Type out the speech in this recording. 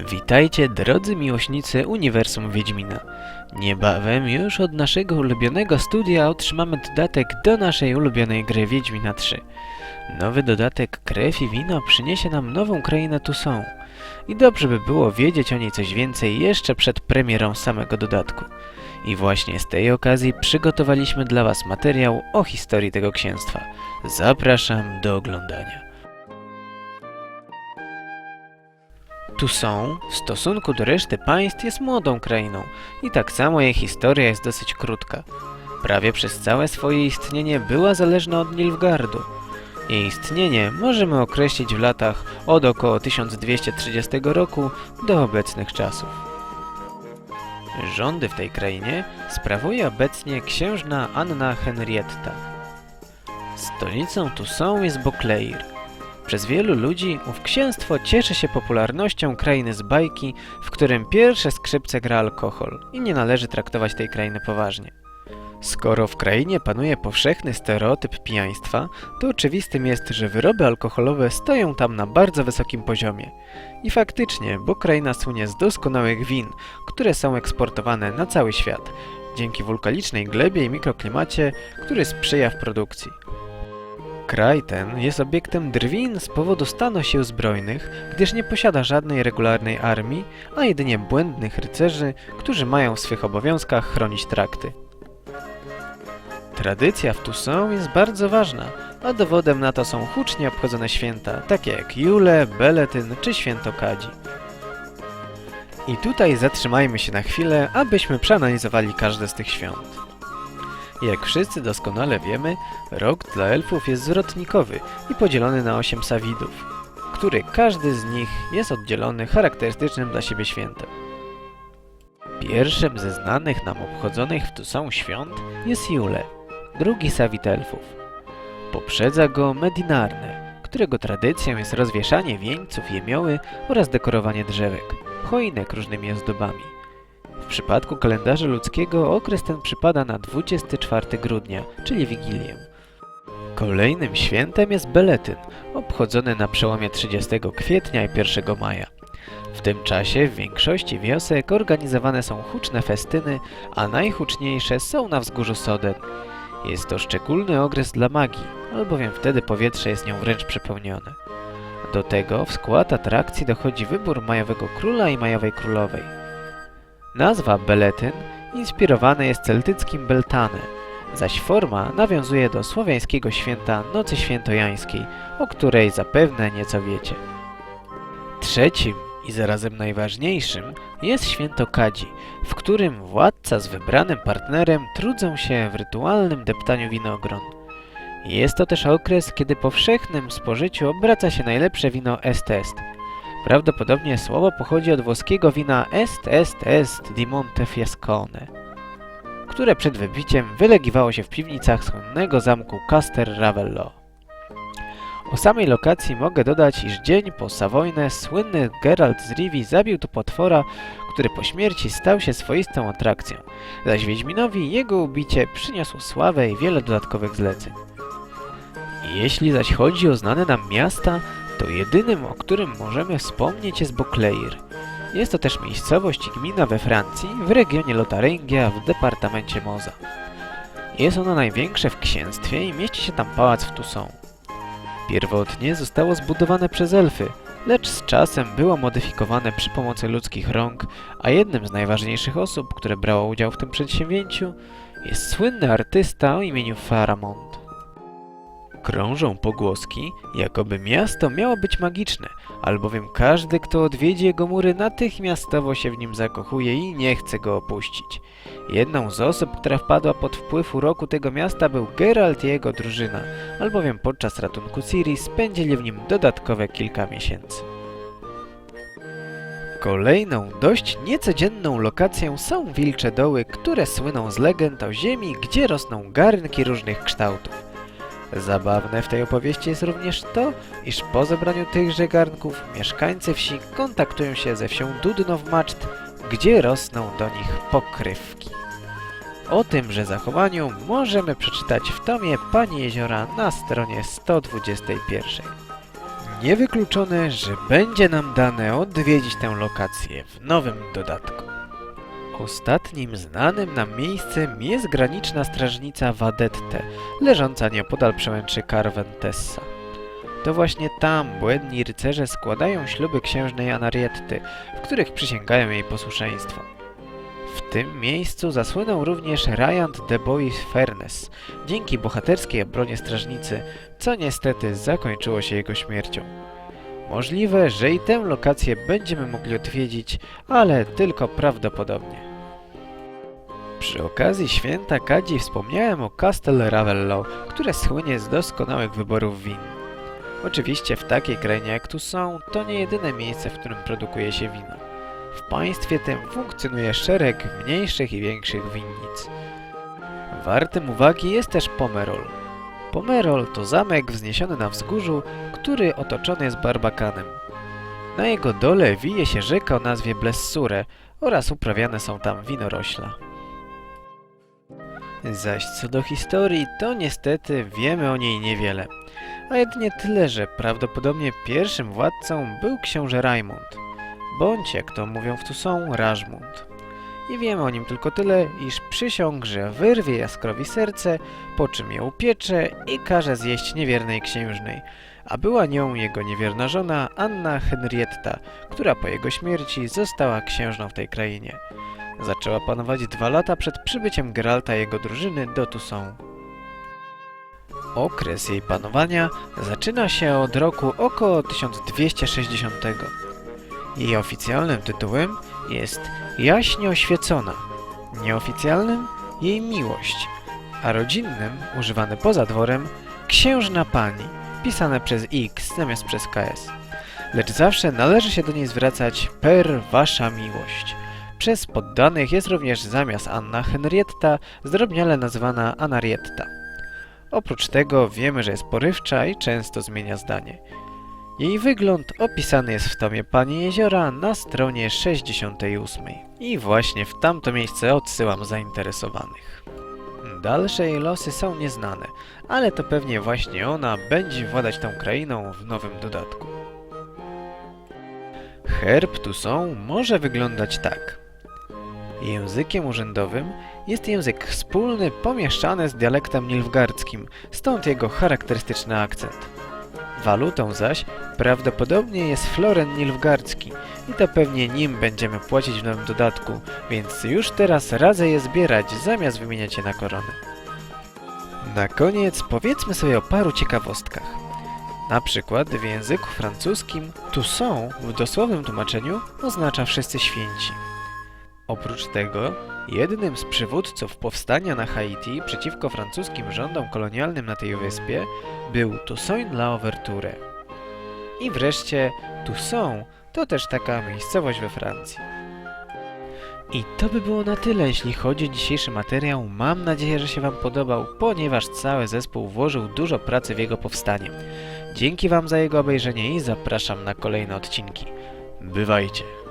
Witajcie drodzy miłośnicy Uniwersum Wiedźmina. Niebawem już od naszego ulubionego studia otrzymamy dodatek do naszej ulubionej gry Wiedźmina 3. Nowy dodatek Krew i Wino przyniesie nam nową krainę Toussaint. I dobrze by było wiedzieć o niej coś więcej jeszcze przed premierą samego dodatku. I właśnie z tej okazji przygotowaliśmy dla Was materiał o historii tego księstwa. Zapraszam do oglądania. Toussaint w stosunku do reszty państw jest młodą krainą i tak samo jej historia jest dosyć krótka. Prawie przez całe swoje istnienie była zależna od Nilfgaardu. Jej istnienie możemy określić w latach od około 1230 roku do obecnych czasów. Rządy w tej krainie sprawuje obecnie księżna Anna Henrietta. Stolicą Toussaint jest Beauclair, przez wielu ludzi ów księstwo cieszy się popularnością krainy z bajki, w którym pierwsze skrzypce gra alkohol i nie należy traktować tej krainy poważnie. Skoro w krainie panuje powszechny stereotyp pijaństwa, to oczywistym jest, że wyroby alkoholowe stoją tam na bardzo wysokim poziomie. I faktycznie, bo kraina słynie z doskonałych win, które są eksportowane na cały świat, dzięki wulkanicznej glebie i mikroklimacie, który sprzyja w produkcji. Kraj ten jest obiektem drwin z powodu stanu sił zbrojnych, gdyż nie posiada żadnej regularnej armii, a jedynie błędnych rycerzy, którzy mają w swych obowiązkach chronić trakty. Tradycja w Toussaint jest bardzo ważna, a dowodem na to są hucznie obchodzone święta, takie jak Jule, Beletyn czy Święto Kadzi. I tutaj zatrzymajmy się na chwilę, abyśmy przeanalizowali każde z tych świąt. Jak wszyscy doskonale wiemy, rok dla elfów jest zwrotnikowy i podzielony na 8 sawidów, który każdy z nich jest oddzielony charakterystycznym dla siebie świętem. Pierwszym ze znanych nam obchodzonych w Toussaint świąt jest Jule, drugi sawit elfów. Poprzedza go Medinarne, którego tradycją jest rozwieszanie wieńców jemioły oraz dekorowanie drzewek, choinek różnymi ozdobami. W przypadku kalendarza ludzkiego okres ten przypada na 24 grudnia, czyli Wigilię. Kolejnym świętem jest Beletyn, obchodzony na przełomie 30 kwietnia i 1 maja. W tym czasie w większości wiosek organizowane są huczne festyny, a najhuczniejsze są na wzgórzu Soden. Jest to szczególny okres dla magii, albowiem wtedy powietrze jest nią wręcz przepełnione. Do tego w skład atrakcji dochodzi wybór majowego króla i majowej królowej. Nazwa Beletyn inspirowana jest celtyckim Beltane, zaś forma nawiązuje do słowiańskiego święta Nocy Świętojańskiej, o której zapewne nieco wiecie. Trzecim i zarazem najważniejszym jest święto Kadzi, w którym władca z wybranym partnerem trudzą się w rytualnym deptaniu winogron. Jest to też okres, kiedy powszechnym spożyciu obraca się najlepsze wino est-est, Prawdopodobnie słowo pochodzi od włoskiego wina Est Est Est di Montefiascone, które przed wybiciem wylegiwało się w piwnicach słynnego zamku Castel Ravello. O samej lokacji mogę dodać, iż dzień po Savoyne słynny Geralt z Rivi zabił tu potwora, który po śmierci stał się swoistą atrakcją, zaś Wiedźminowi jego ubicie przyniosło sławę i wiele dodatkowych zleceń. Jeśli zaś chodzi o znane nam miasta, to jedynym, o którym możemy wspomnieć jest Beauclair. Jest to też miejscowość i gmina we Francji, w regionie Lotaringia w departamencie Moza. Jest ono największe w księstwie i mieści się tam pałac w Toussaint. Pierwotnie zostało zbudowane przez elfy, lecz z czasem było modyfikowane przy pomocy ludzkich rąk, a jednym z najważniejszych osób, które brało udział w tym przedsięwzięciu, jest słynny artysta o imieniu Faramond. Krążą pogłoski, jakoby miasto miało być magiczne, albowiem każdy, kto odwiedzi jego mury, natychmiastowo się w nim zakochuje i nie chce go opuścić. Jedną z osób, która wpadła pod wpływ uroku tego miasta był Geralt i jego drużyna, albowiem podczas ratunku Ciri spędzili w nim dodatkowe kilka miesięcy. Kolejną, dość niecodzienną lokacją są Wilcze Doły, które słyną z legend o ziemi, gdzie rosną garnki różnych kształtów. Zabawne w tej opowieści jest również to, iż po zebraniu tychże garnków mieszkańcy wsi kontaktują się ze wsią Dudnow-Maczt, gdzie rosną do nich pokrywki. O tymże zachowaniu możemy przeczytać w tomie Pani Jeziora na stronie 121. niewykluczone, że będzie nam dane odwiedzić tę lokację w nowym dodatku. Ostatnim znanym nam miejscem jest graniczna strażnica Vadette, leżąca nieopodal przełęczy Carventessa. To właśnie tam błędni rycerze składają śluby księżnej Anarietty, w których przysięgają jej posłuszeństwo. W tym miejscu zasłynął również Ryant de Bois Fernes, dzięki bohaterskiej obronie strażnicy, co niestety zakończyło się jego śmiercią. Możliwe, że i tę lokację będziemy mogli odwiedzić, ale tylko prawdopodobnie. Przy okazji święta Kadzi wspomniałem o Castel Ravello, które słynie z doskonałych wyborów win. Oczywiście w takiej krainie jak tu są, to nie jedyne miejsce, w którym produkuje się wino. W państwie tym funkcjonuje szereg mniejszych i większych winnic. Wartym uwagi jest też Pomerol. Pomerol to zamek wzniesiony na wzgórzu, który otoczony jest barbakanem. Na jego dole wije się rzeka o nazwie Blessure oraz uprawiane są tam winorośla. Zaś co do historii, to niestety wiemy o niej niewiele, a jedynie tyle, że prawdopodobnie pierwszym władcą był książę Raimund, bądź jak to mówią w Toussaint, Rażmund. I wiemy o nim tylko tyle, iż przysiągł, że wyrwie Jaskrowi serce, po czym ją upiecze i każe zjeść niewiernej księżnej, a była nią jego niewierna żona Anna Henrietta, która po jego śmierci została księżną w tej krainie. Zaczęła panować dwa lata przed przybyciem Geralta i jego drużyny do Toussaint. Okres jej panowania zaczyna się od roku około 1260. Jej oficjalnym tytułem jest Jaśnie Oświecona, nieoficjalnym jej miłość, a rodzinnym, używany poza dworem, Księżna Pani, pisane przez X zamiast przez KS. Lecz zawsze należy się do niej zwracać per Wasza Miłość. Przez poddanych jest również zamiast Anna Henrietta zdrobniale nazywana Anarietta. Oprócz tego wiemy, że jest porywcza i często zmienia zdanie. Jej wygląd opisany jest w tomie Pani Jeziora na stronie 68. I właśnie w tamto miejsce odsyłam zainteresowanych. Dalsze jej losy są nieznane, ale to pewnie właśnie ona będzie władać tą krainą w nowym dodatku. Herb Toussaint może wyglądać tak. Językiem urzędowym jest język wspólny pomieszczany z dialektem nilfgaardzkim, stąd jego charakterystyczny akcent. Walutą zaś prawdopodobnie jest floren nilfgaardzki i to pewnie nim będziemy płacić w nowym dodatku, więc już teraz radzę je zbierać zamiast wymieniać je na korony. Na koniec powiedzmy sobie o paru ciekawostkach. Na przykład w języku francuskim Toussaint w dosłownym tłumaczeniu oznacza wszyscy święci. Oprócz tego, jednym z przywódców powstania na Haiti przeciwko francuskim rządom kolonialnym na tej wyspie był Toussaint la Ouverture. I wreszcie Toussaint to też taka miejscowość we Francji. I to by było na tyle, jeśli chodzi o dzisiejszy materiał. Mam nadzieję, że się Wam podobał, ponieważ cały zespół włożył dużo pracy w jego powstanie. Dzięki Wam za jego obejrzenie i zapraszam na kolejne odcinki. Bywajcie!